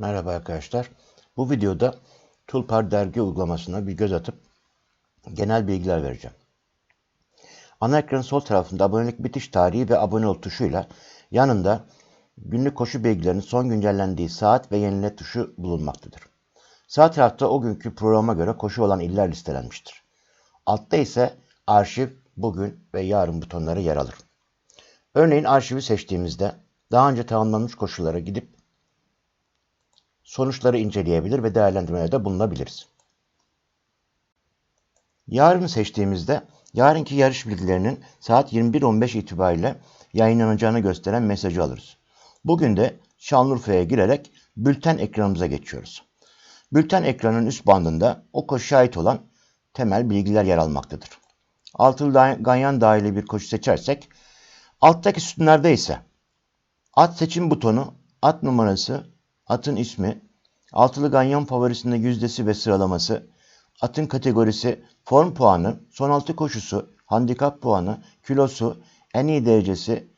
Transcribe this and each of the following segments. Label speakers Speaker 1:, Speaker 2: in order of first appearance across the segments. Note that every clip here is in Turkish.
Speaker 1: Merhaba arkadaşlar. Bu videoda Tulpar dergi uygulamasına bir göz atıp genel bilgiler vereceğim. Ana ekranın sol tarafında abonelik bitiş tarihi ve abone ol tuşuyla yanında günlük koşu bilgilerinin son güncellendiği saat ve yenile tuşu bulunmaktadır. Sağ tarafta o günkü programa göre koşu olan iller listelenmiştir. Altta ise arşiv, bugün ve yarın butonları yer alır. Örneğin arşivi seçtiğimizde daha önce tamamlanmış koşullara gidip sonuçları inceleyebilir ve değerlendirmelerde bulunabiliriz. Yarını seçtiğimizde yarınki yarış bilgilerinin saat 21.15 itibariyle yayınlanacağını gösteren mesajı alırız. Bugün de Şanlıurfa'ya girerek bülten ekranımıza geçiyoruz. Bülten ekranının üst bandında o koşuya ait olan temel bilgiler yer almaktadır. Altılı ganyan dahili bir koşu seçersek, alttaki sütunlarda ise at seçim butonu, at numarası, atın ismi, altılı ganyan favorisinde yüzdesi ve sıralaması, atın kategorisi, form puanı, son altı koşusu, handikap puanı, kilosu, en iyi derecesi,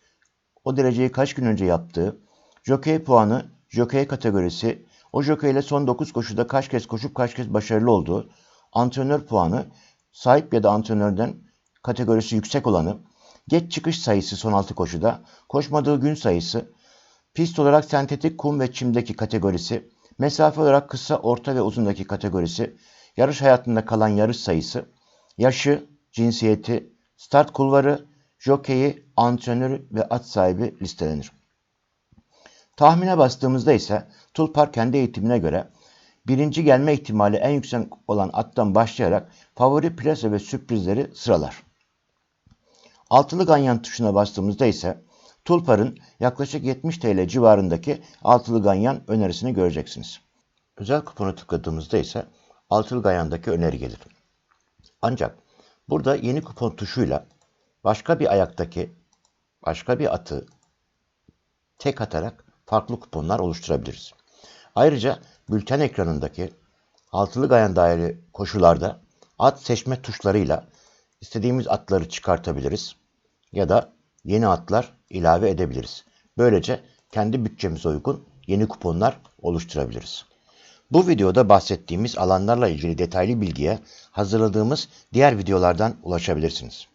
Speaker 1: o dereceyi kaç gün önce yaptığı, jokey puanı, jokey kategorisi, o jokeyle son 9 koşuda kaç kez koşup kaç kez başarılı olduğu, antrenör puanı, sahip ya da antrenörden kategorisi yüksek olanı, geç çıkış sayısı son 6 koşuda, koşmadığı gün sayısı, pist olarak sentetik kum ve çimdeki kategorisi, mesafe olarak kısa, orta ve uzundaki kategorisi, yarış hayatında kalan yarış sayısı, yaşı, cinsiyeti, start kulvarı, jokeyi, antrenörü ve at sahibi listelenir. Tahmine bastığımızda ise Tulpar kendi eğitimine göre birinci gelme ihtimali en yüksek olan attan başlayarak favori plase ve sürprizleri sıralar. Altılı ganyan tuşuna bastığımızda ise Tulpar'ın yaklaşık 70 TL civarındaki altılı ganyan önerisini göreceksiniz. Özel kuponu tıkladığımızda ise altılı ganyandaki öneri gelir. Ancak burada yeni kupon tuşuyla başka bir ayaktaki başka bir atı tek atarak farklı kuponlar oluşturabiliriz. Ayrıca bülten ekranındaki altılı gayan daire koşularda at seçme tuşlarıyla istediğimiz atları çıkartabiliriz ya da yeni atlar ilave edebiliriz. Böylece kendi bütçemize uygun yeni kuponlar oluşturabiliriz. Bu videoda bahsettiğimiz alanlarla ilgili detaylı bilgiye hazırladığımız diğer videolardan ulaşabilirsiniz.